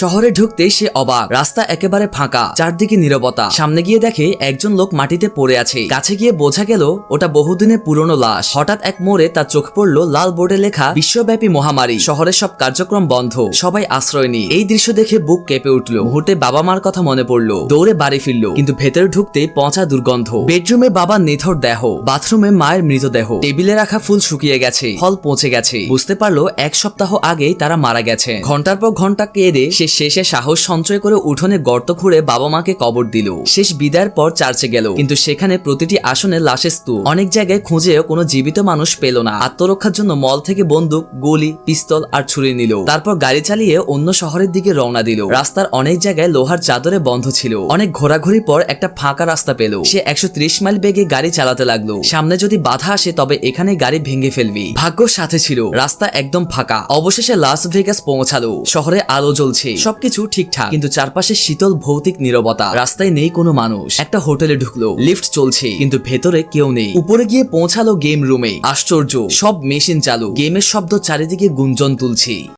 শহরে ঢুকতে সে অবাক। রাস্তা একেবারে ফাঁকা, চারদিকে নীরবতা। সামনে গিয়ে দেখে একজন লোক মাটিতে পড়ে আছে। কাছে গিয়ে বোঝা গেল, ওটা বহুদিনের পুরনো লাশ। হঠাৎ এক মোড়ে তার চোখ পড়ল লাল বোর্ডে লেখা, বিশ্বব্যাপী মহামারী। শহরের সব কার্যক্রম বন্ধ। সবাই আশ্রয় নি এই দৃশ্য দেখে বুক কেঁপে উঠল। মুহূর্তে বাবা মার কথা মনে পড়ল। দৌড়ে বাড়ি ফিরল, কিন্তু ভেতরে ঢুকতে পচা দুর্গন্ধ। বেডরুমে বাবার নিথর দেহ, বাথরুমে মায়ের মৃতদেহ। টেবিলে রাখা ফুল শুকিয়ে গেছে, ফল পচে গেছে। বুঝতে পারল, এক সপ্তাহ আগেই তারা মারা গেছে। ঘণ্টার পর ঘণ্টা কেঁদে সে শেষে সাহস সঞ্চয় করে উঠোনে গর্ত খুঁড়ে বাবা মাকে কবর দিল। শেষ বিদায়ের পর চার্চে গেল। কিন্তু সেখানে প্রতিটি আসনে লাশের স্তূপ। অনেক জায়গায় খুঁজেও কোনো জীবিত মানুষ পেল না। আত্মরক্ষার জন্য মল থেকে বন্দুক, গুলি, পিস্তল আর ছুরি নিল। তারপর গাড়ি চালিয়ে অন্য শহরের দিকে রওনা দিল। রাস্তার অনেক জায়গায় লোহার চাদরে বন্ধ ছিল। অনেক ঘোরাঘুরি পর একটা ফাঁকা রাস্তা পেল। সে একশো ত্রিশ মাইল বেগে গাড়ি চালাতে লাগল। সামনে যদি বাধা আসে, তবে এখানে গাড়ি ভেঙে ফেলবি। ভাগ্য সাথে ছিল। রাস্তা একদম ফাঁকা। অবশেষে লাস ভেগাস পৌঁছালো। শহরে আলো জ্বলছে। সবকিছু ঠিকঠাক, কিন্তু চারপাশে শীতল ভৌতিক নিরবতা। রাস্তায় নেই কোনো মানুষ। একটা হোটেলে ঢুকলো, লিফট চলছে, কিন্তু ভেতরে কেউ নেই। উপরে গিয়ে পৌঁছালো গেম রুমে আশ্চর্য, সব মেশিন চালু। গেমের শব্দ চারিদিকে গুঞ্জন তুলছে।